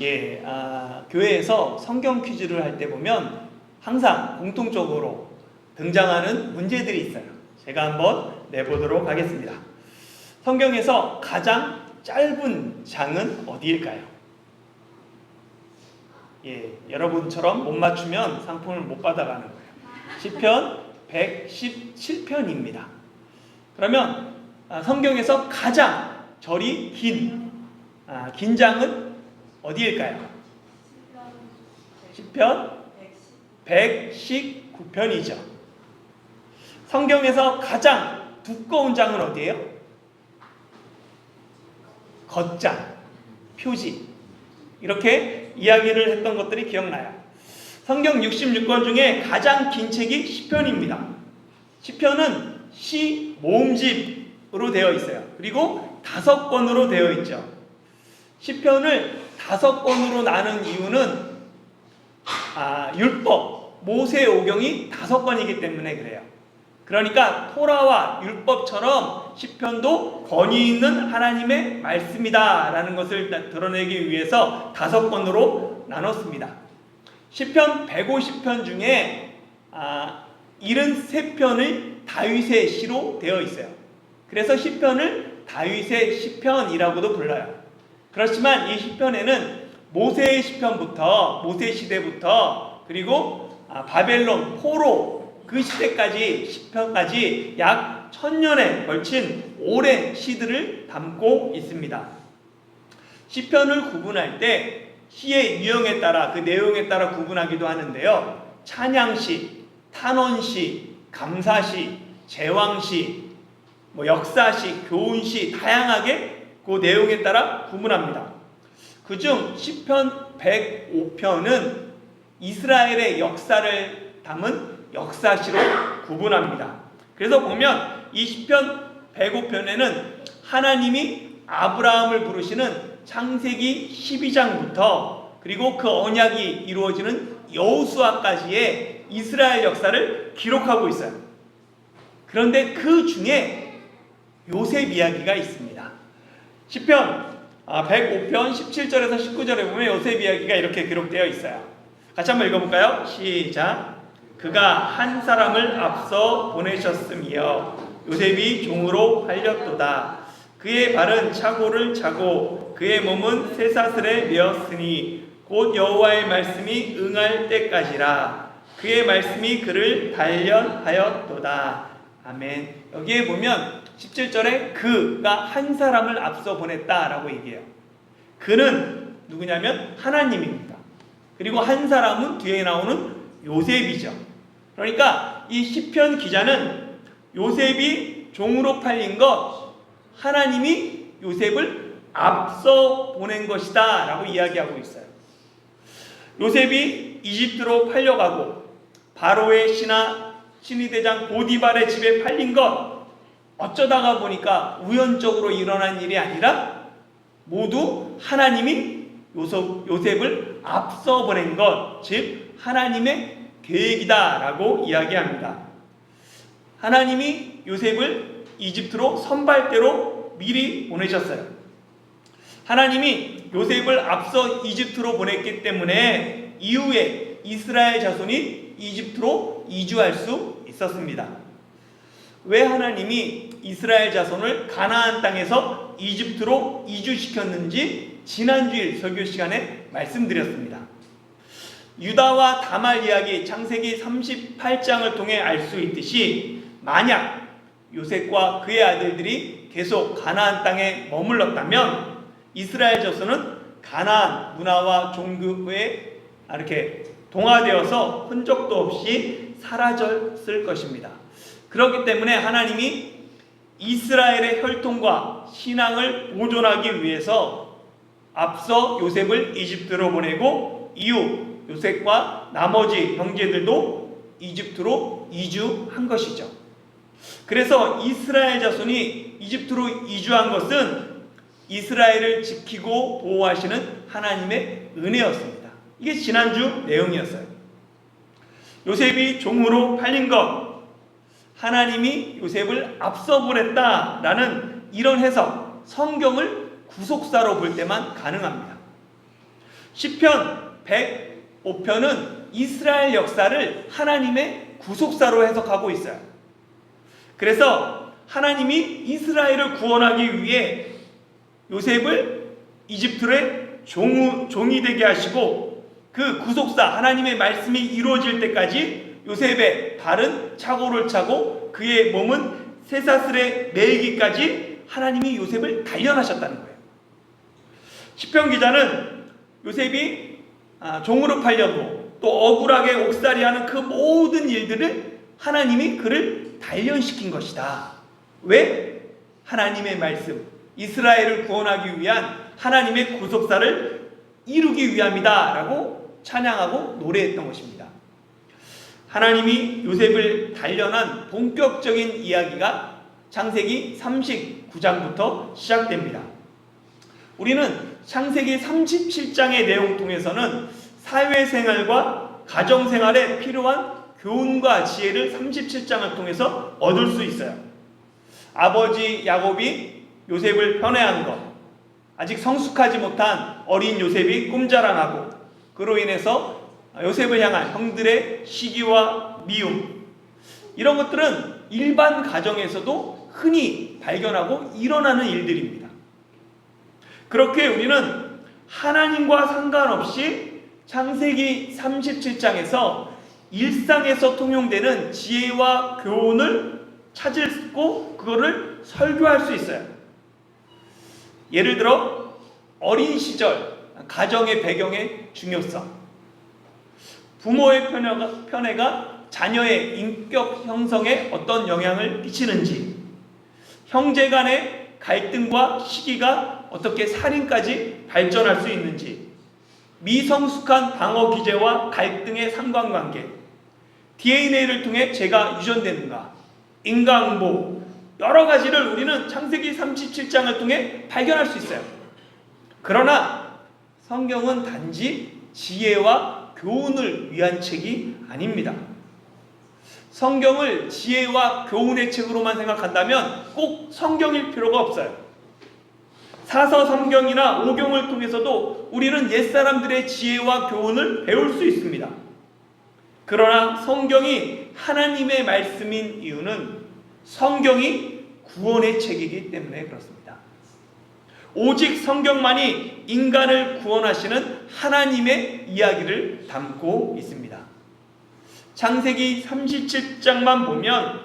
예, 아, 교회에서 성경 퀴즈를 할 때 보면 항상 공통적으로 등장하는 문제들이 있어요. 제가 한번 내보도록 하겠습니다. 성경에서 가장 짧은 장은 어디일까요? 예, 여러분처럼 못 맞추면 상품을 못 받아가는 거예요. 시편 117편입니다. 그러면 아, 성경에서 가장 절이 긴, 아, 긴 장은 어디일까요? 시편 119편이죠. 성경에서 가장 두꺼운 장은 어디예요? 겉장, 표지. 이렇게 이야기를 했던 것들이 기억나요. 성경 66권 중에 가장 긴 책이 시편입니다. 시편은 시 모음집으로 되어 있어요. 그리고 다섯 권으로 되어 있죠. 시편을 다섯 권으로 나눈 이유는 아, 율법, 모세 오경이 다섯 권이기 때문에 그래요. 그러니까 토라와 율법처럼 시편도 권위 있는 하나님의 말씀이다라는 것을 드러내기 위해서 다섯 권으로 나눴습니다. 시편 150편 중에 아, 73편을 다윗의 시로 되어 있어요. 그래서 시편을 다윗의 시편이라고도 불러요. 그렇지만 이 시편에는 모세의 시편부터 모세 시대부터 그리고 아, 바벨론 포로 그 시대까지 시편까지 약 천년에 걸친 오랜 시들을 담고 있습니다. 시편을 구분할 때 시의 유형에 따라 그 내용에 따라 구분하기도 하는데요. 찬양시, 탄원시, 감사시, 제왕시, 뭐 역사시, 교훈시 다양하게 그 내용에 따라 구분합니다. 그중 시편 105편은 이스라엘의 역사를 담은 역사시로 구분합니다. 그래서 보면 이 시편 105편에는 하나님이 아브라함을 부르시는 창세기 12장부터 그리고 그 언약이 이루어지는 여호수아까지의 이스라엘 역사를 기록하고 있어요. 그런데 그 중에 요셉 이야기가 있습니다. 시편 105편 17절에서 19절에 보면 요셉 이야기가 이렇게 기록되어 있어요. 같이 한번 읽어볼까요? 시작. 그가 한 사람을 앞서 보내셨으며 요셉이 종으로 팔렸도다. 그의 발은 차고를 차고 그의 몸은 쇠사슬에 메었으니 곧 여호와의 말씀이 응할 때까지라. 그의 말씀이 그를 단련하였도다. 아멘. 여기에 보면 17절에 그가 한 사람을 앞서 보냈다라고 얘기해요. 그는 누구냐면 하나님입니다. 그리고 한 사람은 뒤에 나오는 요셉이죠. 그러니까 이 시편 기자는 요셉이 종으로 팔린 것 하나님이 요셉을 앞서 보낸 것이다라고 이야기하고 있어요. 요셉이 이집트로 팔려가고 바로의 신하 신위대장 보디발의 집에 팔린 것 어쩌다가 보니까 우연적으로 일어난 일이 아니라 모두 하나님이 요셉을 앞서 보낸 것, 즉 하나님의 계획이다라고 이야기합니다. 하나님이 요셉을 이집트로 선발대로 미리 보내셨어요. 하나님이 요셉을 앞서 이집트로 보냈기 때문에 이후에 이스라엘 자손이 이집트로 이주할 수 있었습니다. 왜 하나님이 이스라엘 자손을 가나안 땅에서 이집트로 이주시켰는지 지난주일 설교 시간에 말씀드렸습니다. 유다와 다말 이야기 창세기 38장을 통해 알 수 있듯이 만약 요셉과 그의 아들들이 계속 가나안 땅에 머물렀다면 이스라엘 자손은 가나안 문화와 종교에 이렇게 동화되어서 흔적도 없이 사라졌을 것입니다. 그렇기 때문에 하나님이 이스라엘의 혈통과 신앙을 보존하기 위해서 앞서 요셉을 이집트로 보내고 이후 요셉과 나머지 형제들도 이집트로 이주한 것이죠. 그래서 이스라엘 자손이 이집트로 이주한 것은 이스라엘을 지키고 보호하시는 하나님의 은혜였습니다. 이게 지난주 내용이었어요. 요셉이 종으로 팔린 것, 하나님이 요셉을 앞서 보냈다라는 이런 해석, 성경을 구속사로 볼 때만 가능합니다. 시편 105편은 이스라엘 역사를 하나님의 구속사로 해석하고 있어요. 그래서 하나님이 이스라엘을 구원하기 위해 요셉을 이집트의 종, 종이 되게 하시고 그 구속사 하나님의 말씀이 이루어질 때까지 요셉의 발은 차고를 차고 그의 몸은 쇠사슬에 매이기까지 하나님이 요셉을 단련하셨다는 거예요. 시편 기자는 요셉이 아, 종으로 팔려고 또 억울하게 옥살이하는 그 모든 일들을 하나님이 그를 단련시킨 것이다. 왜? 하나님의 말씀, 이스라엘을 구원하기 위한 하나님의 구속사를 이루기 위함이다 라고 찬양하고 노래했던 것입니다. 하나님이 요셉을 단련한 본격적인 이야기가 창세기 39장부터 시작됩니다. 우리는 창세기 37장의 내용 통해서는 사회생활과 가정생활에 필요한 교훈과 지혜를 37장을 통해서 얻을 수 있어요. 아버지 야곱이 요셉을 편애한 것, 아직 성숙하지 못한 어린 요셉이 꿈자랑하고 그로 인해서 요셉을 향한 형들의 시기와 미움 이런 것들은 일반 가정에서도 흔히 발견하고 일어나는 일들입니다. 그렇게 우리는 하나님과 상관없이 창세기 37장에서 일상에서 통용되는 지혜와 교훈을 찾고 그거를 설교할 수 있어요. 예를 들어 어린 시절 가정의 배경의 중요성 부모의 편애가, 편애가 자녀의 인격 형성에 어떤 영향을 끼치는지, 형제 간의 갈등과 시기가 어떻게 살인까지 발전할 수 있는지, 미성숙한 방어 기제와 갈등의 상관관계, DNA를 통해 죄가 유전되는가, 인과응보, 여러 가지를 우리는 창세기 37장을 통해 발견할 수 있어요. 그러나 성경은 단지 지혜와 교훈을 위한 책이 아닙니다. 성경을 지혜와 교훈의 책으로만 생각한다면 꼭 성경일 필요가 없어요. 사서 성경이나 오경을 통해서도 우리는 옛사람들의 지혜와 교훈을 배울 수 있습니다. 그러나 성경이 하나님의 말씀인 이유는 성경이 구원의 책이기 때문에 그렇습니다. 오직 성경만이 인간을 구원하시는 하나님의 이야기를 담고 있습니다. 창세기 37장만 보면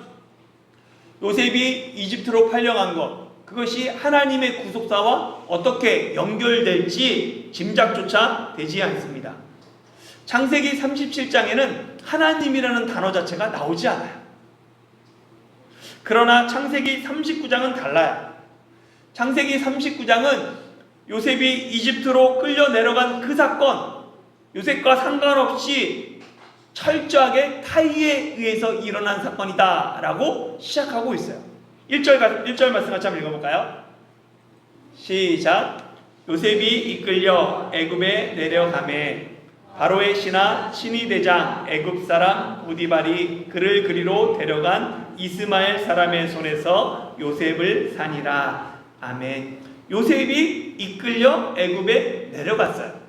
요셉이 이집트로 팔려간 것, 그것이 하나님의 구속사와 어떻게 연결될지 짐작조차 되지 않습니다. 창세기 37장에는 하나님이라는 단어 자체가 나오지 않아요. 그러나 창세기 39장은 달라요. 창세기 39장은 요셉이 이집트로 끌려 내려간 그 사건, 요셉과 상관없이 철저하게 타이에 의해서 일어난 사건이다 라고 시작하고 있어요. 1절, 1절 말씀 같이 한번 읽어볼까요? 시작. 요셉이 이끌려 애굽에 내려가매 바로의 신하 신이 대장 애굽 사람 우디발이 그를 그리로 데려간 이스마엘 사람의 손에서 요셉을 산이라. 아멘. 요셉이 이끌려 애굽에 내려갔어요.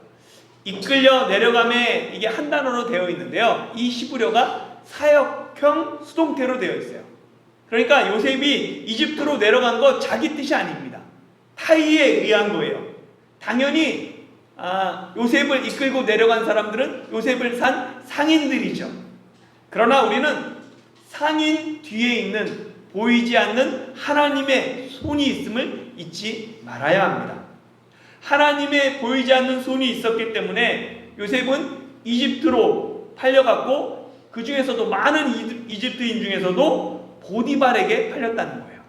이끌려 내려감에 이게 한 단어로 되어 있는데요. 이 히브리어가 사역형 수동태로 되어 있어요. 그러니까 요셉이 이집트로 내려간 거 자기 뜻이 아닙니다. 타이에 의한 거예요. 당연히 아, 요셉을 이끌고 내려간 사람들은 요셉을 산 상인들이죠. 그러나 우리는 상인 뒤에 있는 보이지 않는 하나님의 손이 있음을 잊지 말아야 합니다. 하나님의 보이지 않는 손이 있었기 때문에 요셉은 이집트로 팔려갔고 그 중에서도 많은 이집트인 중에서도 보디발에게 팔렸다는 거예요.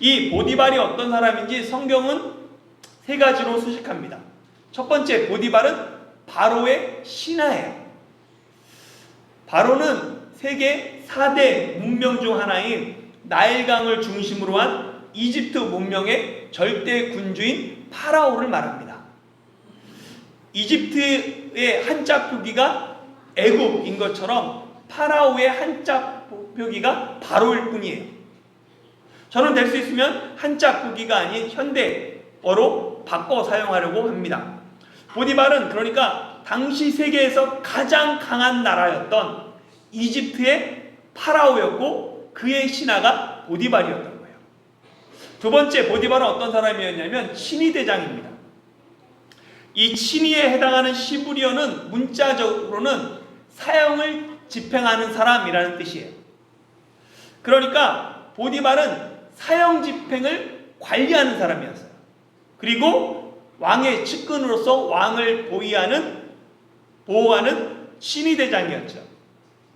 이 보디발이 어떤 사람인지 성경은 세 가지로 수식합니다. 첫 번째 보디발은 바로의 신하예요. 바로는 세계 4대 문명 중 하나인 나일강을 중심으로 한 이집트 문명의 절대 군주인 파라오를 말합니다. 이집트의 한자 표기가 애굽인 것처럼 파라오의 한자 표기가 바로일 뿐이에요. 저는 될 수 있으면 한자 표기가 아닌 현대어로 바꿔 사용하려고 합니다. 보디발은 그러니까 당시 세계에서 가장 강한 나라였던 이집트의 파라오였고 그의 신하가 보디발이었던 거예요. 두 번째 보디발은 어떤 사람이었냐면 친위 대장입니다. 이 친위에 해당하는 시부리어는 문자적으로는 사형을 집행하는 사람이라는 뜻이에요. 그러니까 보디발은 사형 집행을 관리하는 사람이었어요. 그리고 왕의 측근으로서 왕을 보위하는 보호하는 신위 대장이었죠.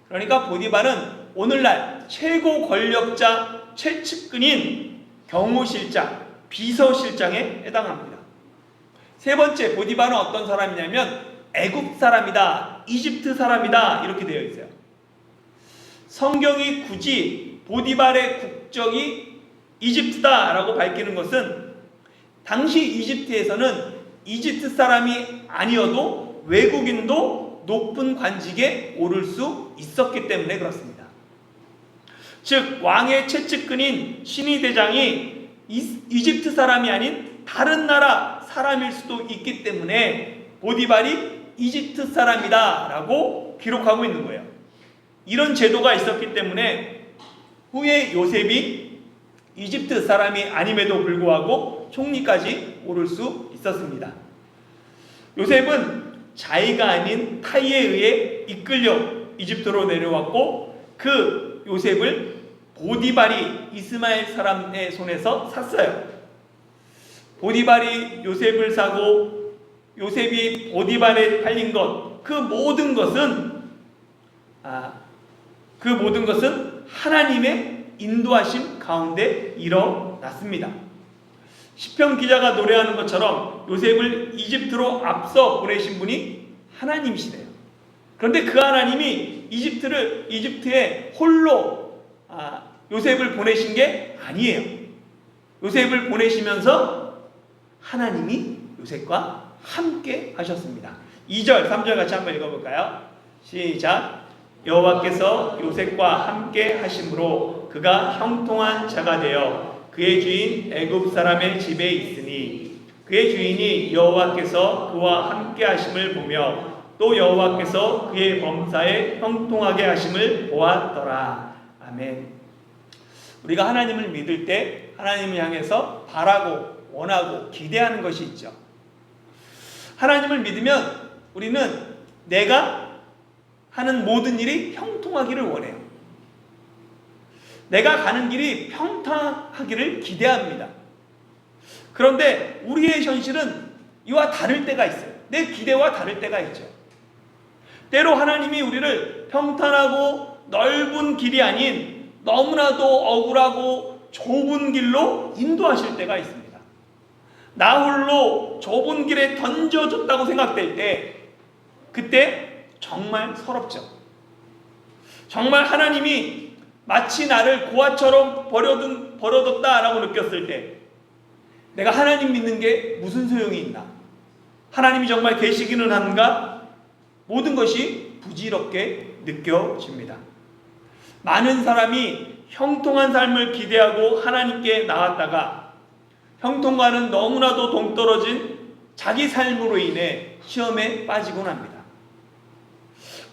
그러니까 보디발은 오늘날 최고 권력자 최측근인 경호실장, 비서실장에 해당합니다. 세 번째 보디발은 어떤 사람이냐면 애굽 사람이다, 이집트 사람이다 이렇게 되어 있어요. 성경이 굳이 보디발의 국적이 이집트다라고 밝히는 것은 당시 이집트에서는 이집트 사람이 아니어도 외국인도 높은 관직에 오를 수 있었기 때문에 그렇습니다. 즉 왕의 최측근인 신위 대장이 이집트 사람이 아닌 다른 나라 사람일 수도 있기 때문에 보디발이 이집트 사람이다라고 기록하고 있는 거예요. 이런 제도가 있었기 때문에 후에 요셉이 이집트 사람이 아님에도 불구하고 총리까지 오를 수 있었습니다. 요셉은 자기가 아닌 타이에 의해 이끌려 이집트로 내려왔고 그 요셉을 보디발이 이스마엘 사람의 손에서 샀어요. 보디발이 요셉을 사고 요셉이 보디발에 팔린 것, 그 모든 것은 아, 그 모든 것은 하나님의 인도하심 가운데 일어났습니다. 시편 기자가 노래하는 것처럼 요셉을 이집트로 앞서 보내신 분이 하나님이시래요. 그런데 그 하나님이 이집트를 이집트에 홀로 아, 요셉을 보내신 게 아니에요. 요셉을 보내시면서 하나님이 요셉과 함께 하셨습니다. 2절, 3절 같이 한번 읽어볼까요? 시작. 여호와께서 요셉과 함께 하심으로 그가 형통한 자가 되어 그의 주인 애굽 사람의 집에 있으니 그의 주인이 여호와께서 그와 함께 하심을 보며 또 여호와께서 그의 범사에 형통하게 하심을 보았더라. 아멘. 우리가 하나님을 믿을 때 하나님을 향해서 바라고 원하고 기대하는 것이 있죠. 하나님을 믿으면 우리는 내가 하는 모든 일이 형통하기를 원해요. 내가 가는 길이 평탄하기를 기대합니다. 그런데 우리의 현실은 이와 다를 때가 있어요. 내 기대와 다를 때가 있죠. 때로 하나님이 우리를 평탄하고 넓은 길이 아닌 너무나도 억울하고 좁은 길로 인도하실 때가 있습니다. 나 홀로 좁은 길에 던져졌다고 생각될 때, 그때 정말 서럽죠. 정말 하나님이 마치 나를 고아처럼 버려둔, 버려뒀다라고 느꼈을 때, 내가 하나님 믿는 게 무슨 소용이 있나? 하나님이 정말 계시기는 한가? 모든 것이 부질없게 느껴집니다. 많은 사람이 형통한 삶을 기대하고 하나님께 나왔다가 형통과는 너무나도 동떨어진 자기 삶으로 인해 시험에 빠지곤 합니다.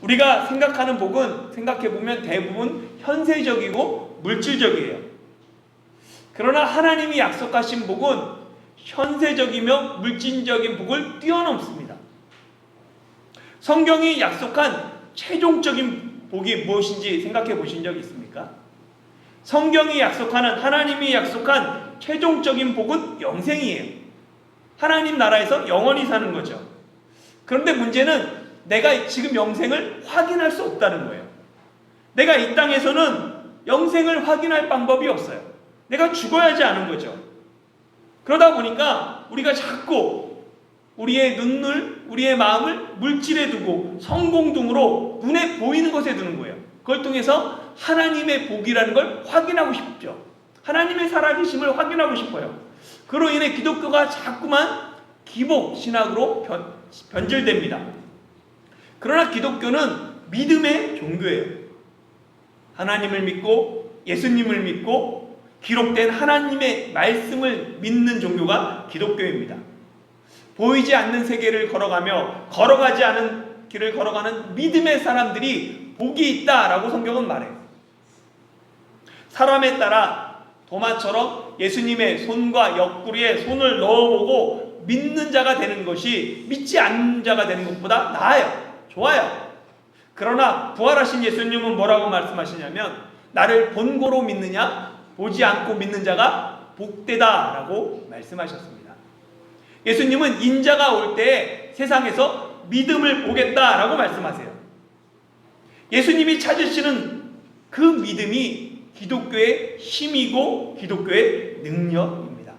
우리가 생각하는 복은 생각해 보면 대부분 현세적이고 물질적이에요. 그러나 하나님이 약속하신 복은 현세적이며 물질적인 복을 뛰어넘습니다. 성경이 약속한 최종적인 복이 무엇인지 생각해 보신 적 있습니까? 성경이 약속하는 하나님이 약속한 최종적인 복은 영생이에요. 하나님 나라에서 영원히 사는 거죠. 그런데 문제는 내가 지금 영생을 확인할 수 없다는 거예요. 내가 이 땅에서는 영생을 확인할 방법이 없어요. 내가 죽어야지 않은 거죠. 그러다 보니까 우리가 자꾸 우리의 눈을, 우리의 마음을 물질에 두고 성공 등으로 눈에 보이는 것에 두는 거예요. 그걸 통해서 하나님의 복이라는 걸 확인하고 싶죠. 하나님의 살아계심을 확인하고 싶어요. 그로 인해 기독교가 자꾸만 기복 신학으로 변, 변질됩니다. 그러나 기독교는 믿음의 종교예요. 하나님을 믿고 예수님을 믿고 기록된 하나님의 말씀을 믿는 종교가 기독교입니다. 보이지 않는 세계를 걸어가며 걸어가지 않은 길을 걸어가는 믿음의 사람들이 복이 있다라고 성경은 말해요. 사람에 따라 도마처럼 예수님의 손과 옆구리에 손을 넣어보고 믿는 자가 되는 것이 믿지 않는 자가 되는 것보다 나아요. 좋아요. 그러나 부활하신 예수님은 뭐라고 말씀하시냐면 나를 본고로 믿느냐 보지 않고 믿는 자가 복되다라고 말씀하셨습니다. 예수님은 인자가 올 때 세상에서 믿음을 보겠다라고 말씀하세요. 예수님이 찾으시는 그 믿음이 기독교의 힘이고 기독교의 능력입니다.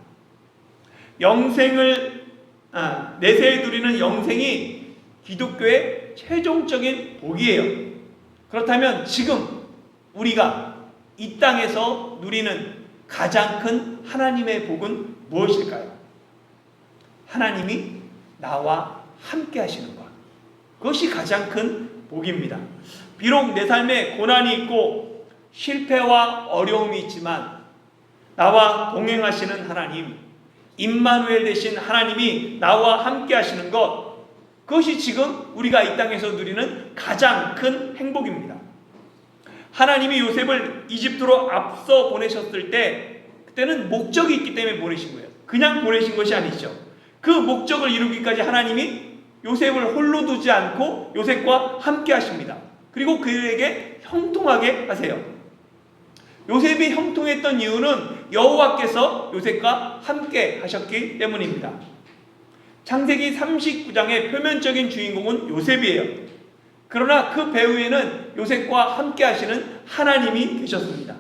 영생을 아, 내세에 누리는 영생이 기독교의 최종적인 복이에요. 그렇다면 지금 우리가 이 땅에서 누리는 가장 큰 하나님의 복은 무엇일까요? 하나님이 나와 함께 하시는 것. 그것이 가장 큰 복입니다. 비록 내 삶에 고난이 있고 실패와 어려움이 있지만 나와 동행하시는 하나님, 임마누엘 되신 하나님이 나와 함께 하시는 것, 그것이 지금 우리가 이 땅에서 누리는 가장 큰 행복입니다. 하나님이 요셉을 이집트로 앞서 보내셨을 때 그때는 목적이 있기 때문에 보내신 거예요. 그냥 보내신 것이 아니죠. 그 목적을 이루기까지 하나님이 요셉을 홀로 두지 않고 요셉과 함께 하십니다. 그리고 그에게 형통하게 하세요. 요셉이 형통했던 이유는 여호와께서 요셉과 함께 하셨기 때문입니다. 창세기 39장의 표면적인 주인공은 요셉이에요. 그러나 그 배후에는 요셉과 함께 하시는 하나님이 계셨습니다.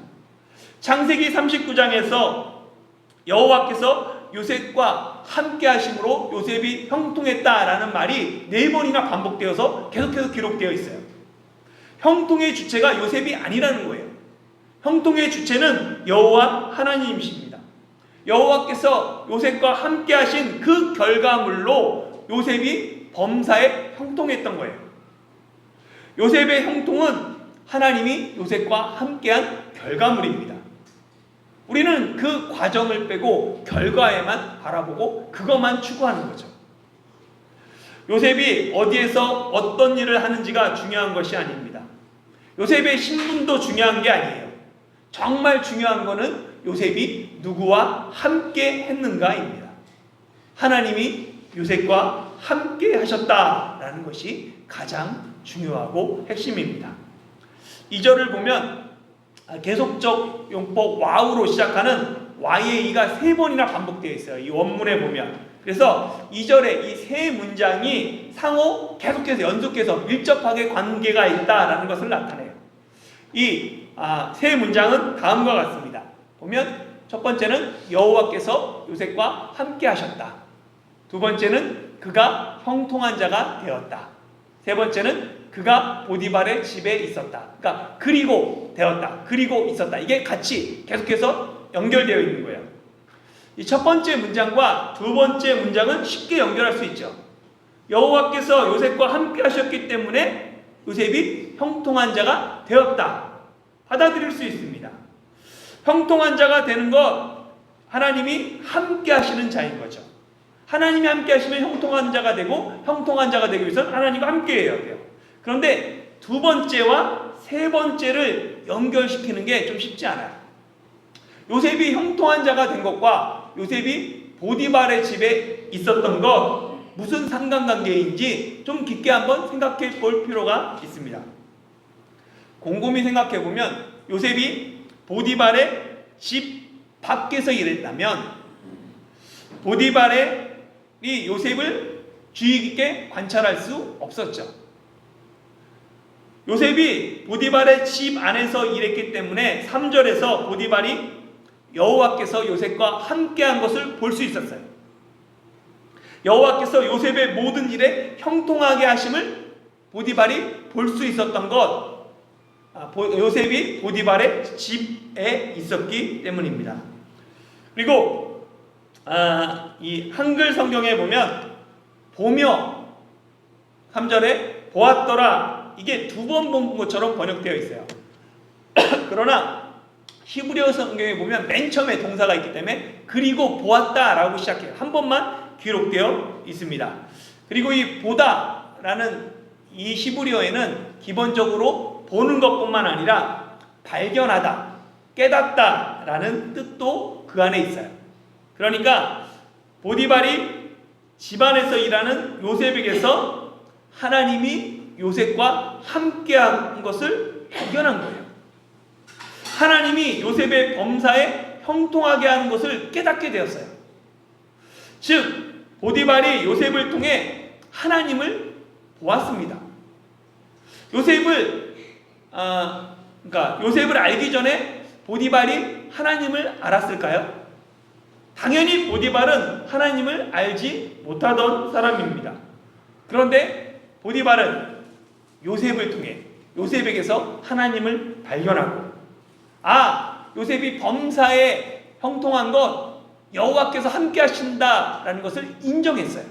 창세기 39장에서 여호와께서 요셉과 함께 하심으로 요셉이 형통했다라는 말이 네 번이나 반복되어서 계속해서 기록되어 있어요. 형통의 주체가 요셉이 아니라는 거예요. 형통의 주체는 여호와 하나님이십니다. 여호와께서 요셉과 함께 하신 그 결과물로 요셉이 범사에 형통했던 거예요. 요셉의 형통은 하나님이 요셉과 함께한 결과물입니다. 그 과정을 빼고 결과에만 바라보고 그것만 추구하는 거죠. 요셉이 어디에서 어떤 일을 하는지가 중요한 것이 아닙니다. 요셉의 신분도 중요한 게 아니에요. 정말 중요한 것은 요셉이 누구와 함께 했는가입니다. 하나님이 요셉과 함께 하셨다라는 것이 가장 중요하고 핵심입니다. 2절을 보면 계속적 용법 와우로 시작하는 YA가 세 번이나 반복되어 있어요. 이 원문에 보면. 그래서 2절에 이 세 문장이 상호 계속해서 연속해서 밀접하게 관계가 있다라는 것을 나타내요. 이세 아, 문장은 다음과 같습니다. 보면 첫 번째는 여호와께서 요셉과 함께 하셨다. 두 번째는 그가 형통한 자가 되었다. 세 번째는 그가 보디발의 집에 있었다. 그러니까 그리고 되었다. 그리고 있었다. 이게 같이 계속해서 연결되어 있는 거예요. 이 첫 번째 문장과 두 번째 문장은 쉽게 연결할 수 있죠. 여호와께서 요셉과 함께 하셨기 때문에 요셉이 형통한 자가 되었다. 받아들일 수 있습니다. 형통한 자가 되는 것 하나님이 함께 하시는 자인 거죠. 하나님이 함께 하시면 형통한 자가 되고 형통한 자가 되기 위해서는 하나님과 함께 해야 돼요. 그런데 두 번째와 세 번째를 연결시키는 게 좀 쉽지 않아요. 요셉이 형통한 자가 된 것과 요셉이 보디발의 집에 있었던 것 무슨 상관관계인지 좀 깊게 한번 생각해 볼 필요가 있습니다. 곰곰이 생각해 보면 요셉이 보디발의 집 밖에서 일했다면 보디발이 요셉을 주의 깊게 관찰할 수 없었죠. 요셉이 보디발의 집 안에서 일했기 때문에 3절에서 보디발이 여호와께서 요셉과 함께한 것을 볼 수 있었어요. 여호와께서 요셉의 모든 일에 형통하게 하심을 보디발이 볼 수 있었던 것 아, 요셉이 보디발의 집에 있었기 때문입니다. 그리고 아, 이 한글 성경에 보면 보며 3절에 보았더라 이게 두 번 본 것처럼 번역되어 있어요. 그러나 히브리어 성경에 보면 맨 처음에 동사가 있기 때문에 그리고 보았다라고 시작해요. 한 번만 기록되어 있습니다. 그리고 이 보다라는 이 히브리어에는 기본적으로 보는 것뿐만 아니라 발견하다, 깨닫다라는 뜻도 그 안에 있어요. 그러니까 보디발이 집안에서 일하는 요셉에게서 하나님이 요셉과 함께한 것을 발견한 거예요. 하나님이 요셉의 범사에 형통하게 하는 것을 깨닫게 되었어요. 즉 보디발이 요셉을 통해 하나님을 보았습니다. 요셉을 아 그러니까 요셉을 알기 전에 보디발이 하나님을 알았을까요? 당연히 보디발은 하나님을 알지 못하던 사람입니다. 그런데 보디발은 요셉을 통해 요셉에게서 하나님을 발견하고 아 요셉이 범사에 형통한 것 여호와께서 함께 하신다라는 것을 인정했어요.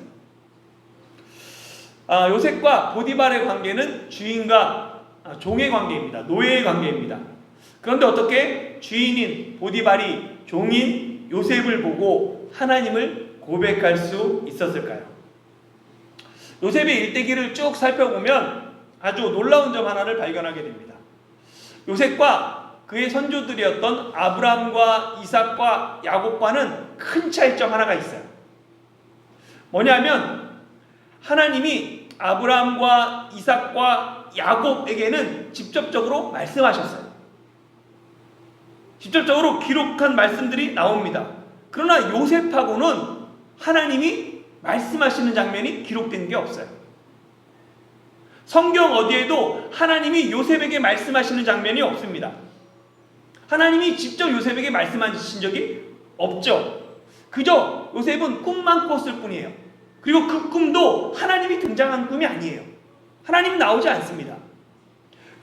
아, 요셉과 보디발의 관계는 주인과 아, 종의 관계입니다. 노예의 관계입니다. 그런데 어떻게 주인인 보디발이 종인 요셉을 보고 하나님을 고백할 수 있었을까요? 요셉의 일대기를 쭉 살펴보면 아주 놀라운 점 하나를 발견하게 됩니다. 요셉과 그의 선조들이었던 아브라함과 이삭과 야곱과는 큰 차이점 하나가 있어요. 뭐냐면 하나님이 아브라함과 이삭과 야곱에게는 직접적으로 말씀하셨어요. 직접적으로 기록한 말씀들이 나옵니다. 그러나 요셉하고는 하나님이 말씀하시는 장면이 기록된 게 없어요. 성경 어디에도 하나님이 요셉에게 말씀하시는 장면이 없습니다. 하나님이 직접 요셉에게 말씀하신 적이 없죠. 그저 요셉은 꿈만 꿨을 뿐이에요. 그리고 그 꿈도 하나님이 등장한 꿈이 아니에요. 하나님 나오지 않습니다.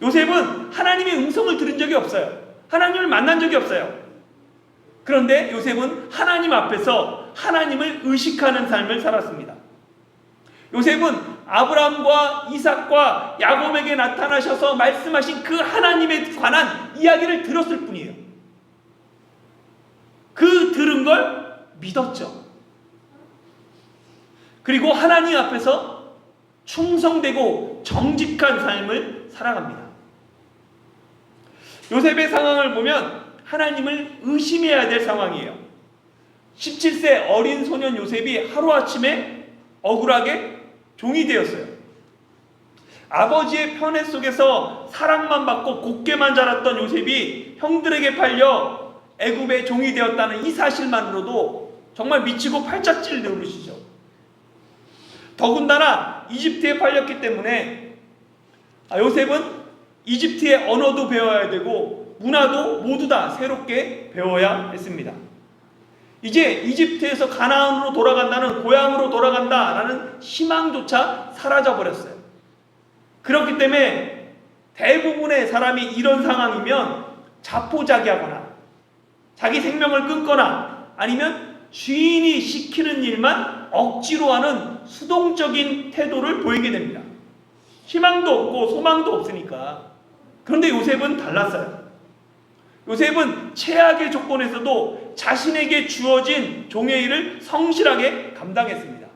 요셉은 하나님의 음성을 들은 적이 없어요. 하나님을 만난 적이 없어요. 그런데 요셉은 하나님 앞에서 하나님을 의식하는 삶을 살았습니다. 요셉은 아브라함과 이삭과 야곱에게 나타나셔서 말씀하신 그 하나님에 관한 이야기를 들었을 뿐이에요. 그 들은 걸 믿었죠. 그리고 하나님 앞에서 충성되고 정직한 삶을 살아갑니다. 요셉의 상황을 보면 하나님을 의심해야 될 상황이에요. 17세 어린 소년 요셉이 하루아침에 억울하게 종이 되었어요. 아버지의 편애 속에서 사랑만 받고 곱게만 자랐던 요셉이 형들에게 팔려 애굽의 종이 되었다는 이 사실만으로도 정말 미치고 팔짝질 노릇이죠. 더군다나 이집트에 팔렸기 때문에 아, 요셉은 이집트의 언어도 배워야 되고 문화도 모두 다 새롭게 배워야 했습니다. 이제 이집트에서 가나안으로 돌아간다는 고향으로 돌아간다라는 희망조차 사라져 버렸어요. 그렇기 때문에 대부분의 사람이 이런 상황이면 자포자기하거나 자기 생명을 끊거나 아니면 주인이 시키는 일만 억지로 하는 수동적인 태도를 보이게 됩니다. 희망도 없고 소망도 없으니까. 그런데 요셉은 달랐어요. 요셉은 최악의 조건에서도 자신에게 주어진 종의 일을 성실하게 감당했습니다.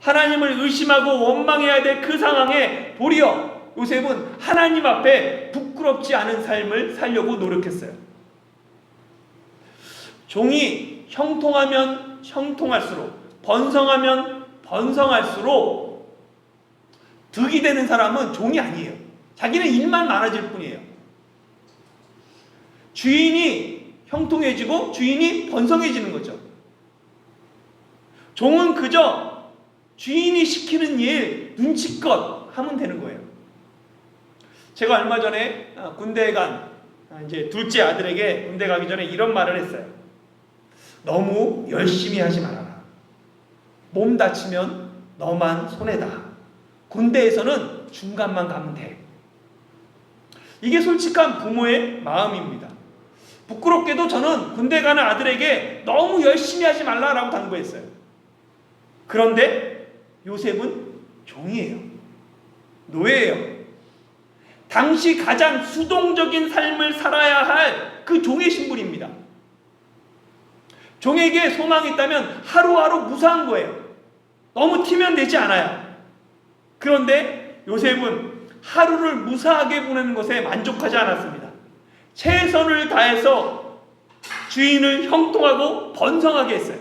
하나님을 의심하고 원망해야 될 그 상황에 도리어 요셉은 하나님 앞에 부끄럽지 않은 삶을 살려고 노력했어요. 종이 형통하면 형통할수록 번성하면 번성할수록 득이 되는 사람은 종이 아니에요. 자기는 일만 많아질 뿐이에요. 주인이 형통해지고 주인이 번성해지는 거죠. 종은 그저 주인이 시키는 일 눈치껏 하면 되는 거예요. 제가 얼마 전에 아, 군대에 간 아, 이제 둘째 아들에게 군대 가기 전에 이런 말을 했어요. 너무 열심히 하지 말아라. 몸 다치면 너만 손해다. 군대에서는 중간만 가면 돼. 이게 솔직한 부모의 마음입니다. 부끄럽게도 저는 군대 가는 아들에게 너무 열심히 하지 말라라고 당부했어요. 그런데 요셉은 종이에요. 노예예요. 당시 가장 수동적인 삶을 살아야 할 그 종의 신분입니다. 종에게 소망이 있다면 하루하루 무사한 거예요. 너무 티면 되지 않아요. 그런데 요셉은 하루를 무사하게 보내는 것에 만족하지 않았습니다. 최선을 다해서 주인을 형통하고 번성하게 했어요.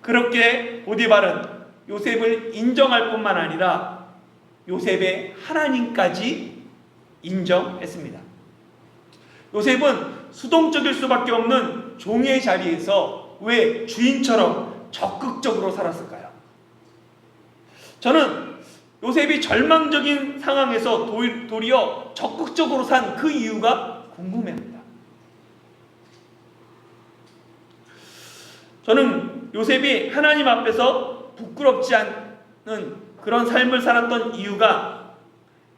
그렇게 보디발은 요셉을 인정할 뿐만 아니라 요셉의 하나님까지 인정했습니다. 요셉은 수동적일 수밖에 없는 종의 자리에서 왜 주인처럼 적극적으로 살았을까요? 저는 요셉이 절망적인 상황에서 도- 도리어 적극적으로 산 그 이유가 궁금합니다. 저는 요셉이 하나님 앞에서 부끄럽지 않은 그런 삶을 살았던 이유가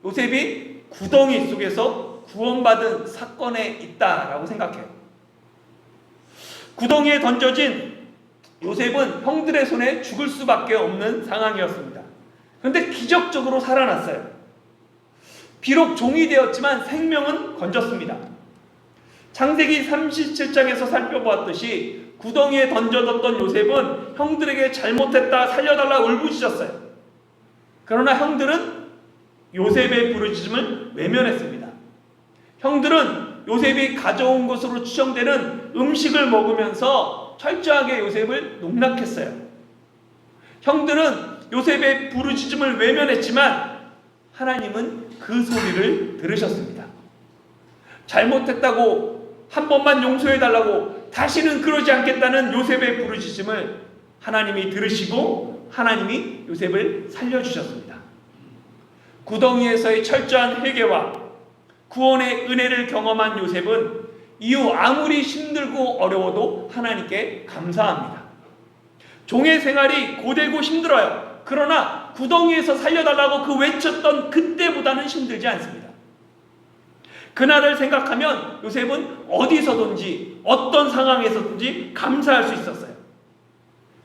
요셉이 구덩이 속에서 구원받은 사건에 있다라고 생각해요. 구덩이에 던져진 요셉은 형들의 손에 죽을 수밖에 없는 상황이었습니다. 그런데 기적적으로 살아났어요. 비록 종이 되었지만 생명은 건졌습니다. 창세기 37장에서 살펴보았듯이 구덩이에 던져졌던 요셉은 형들에게 잘못했다 살려달라 울부짖었어요. 그러나 형들은 요셉의 부르짖음을 외면했습니다. 형들은 요셉이 가져온 것으로 추정되는 음식을 먹으면서 철저하게 요셉을 농락했어요. 형들은 요셉의 부르짖음을 외면했지만 하나님은 그 소리를 들으셨습니다. 잘못했다고 한 번만 용서해 달라고 다시는 그러지 않겠다는 요셉의 부르짖음을 하나님이 들으시고 하나님이 요셉을 살려주셨습니다. 구덩이에서의 철저한 회개와 구원의 은혜를 경험한 요셉은 이후 아무리 힘들고 어려워도 하나님께 감사합니다. 종의 생활이 고되고 힘들어요. 그러나 구덩이에서 살려달라고 그 외쳤던 그때보다는 힘들지 않습니다. 그날을 생각하면 요셉은 어디서든지 어떤 상황에서든지 감사할 수 있었어요.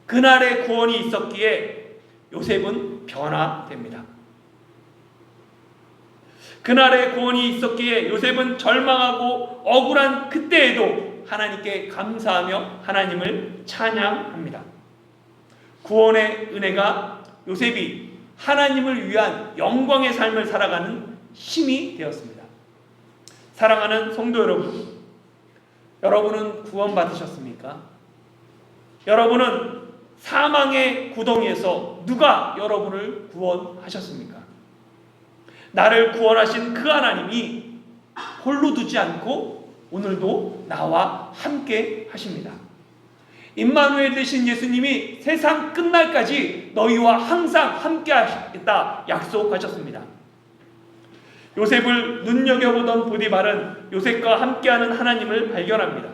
그날의 구원이 있었기에 요셉은 변화됩니다. 그날의 구원이 있었기에 요셉은 절망하고 억울한 그때에도 하나님께 감사하며 하나님을 찬양합니다. 구원의 은혜가 요셉이 하나님을 위한 영광의 삶을 살아가는 힘이 되었습니다. 사랑하는 성도 여러분, 여러분은 구원받으셨습니까? 여러분은 사망의 구덩이에서 누가 여러분을 구원하셨습니까? 나를 구원하신 그 하나님이 홀로 두지 않고 오늘도 나와 함께 하십니다. 임마누엘 되신 예수님이 세상 끝날까지 너희와 항상 함께 하시겠다 약속하셨습니다. 요셉을 눈여겨보던 보디발은 요셉과 함께하는 하나님을 발견합니다.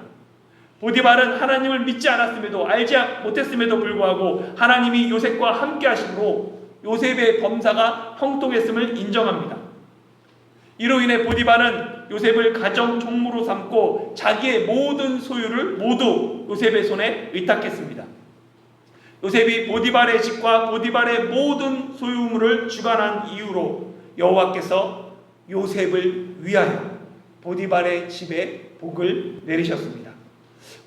보디발은 하나님을 믿지 않았음에도 알지 못했음에도 불구하고 하나님이 요셉과 함께 하심으로 요셉의 범사가 형통했음을 인정합니다. 이로 인해 보디발은 요셉을 가정 총무로 삼고 자기의 모든 소유를 모두 요셉의 손에 의탁했습니다. 요셉이 보디발의 집과 보디발의 모든 소유물을 주관한 이유로 여호와께서 요셉을 위하여 보디발의 집에 복을 내리셨습니다.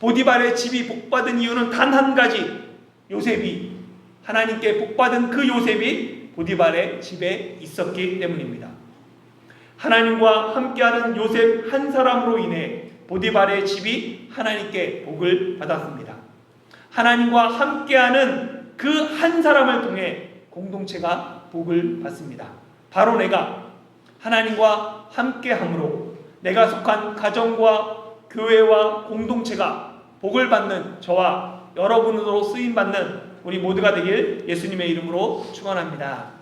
보디발의 집이 복받은 이유는 단 한 가지 요셉이 하나님께 복받은 그 요셉이 보디발의 집에 있었기 때문입니다. 하나님과 함께하는 요셉 한 사람으로 인해 보디발의 집이 하나님께 복을 받았습니다. 하나님과 함께하는 그 한 사람을 통해 공동체가 복을 받습니다. 바로 내가 하나님과 함께함으로 내가 속한 가정과 교회와 공동체가 복을 받는 저와 여러분으로 쓰임 받는 우리 모두가 되길 예수님의 이름으로 축원합니다.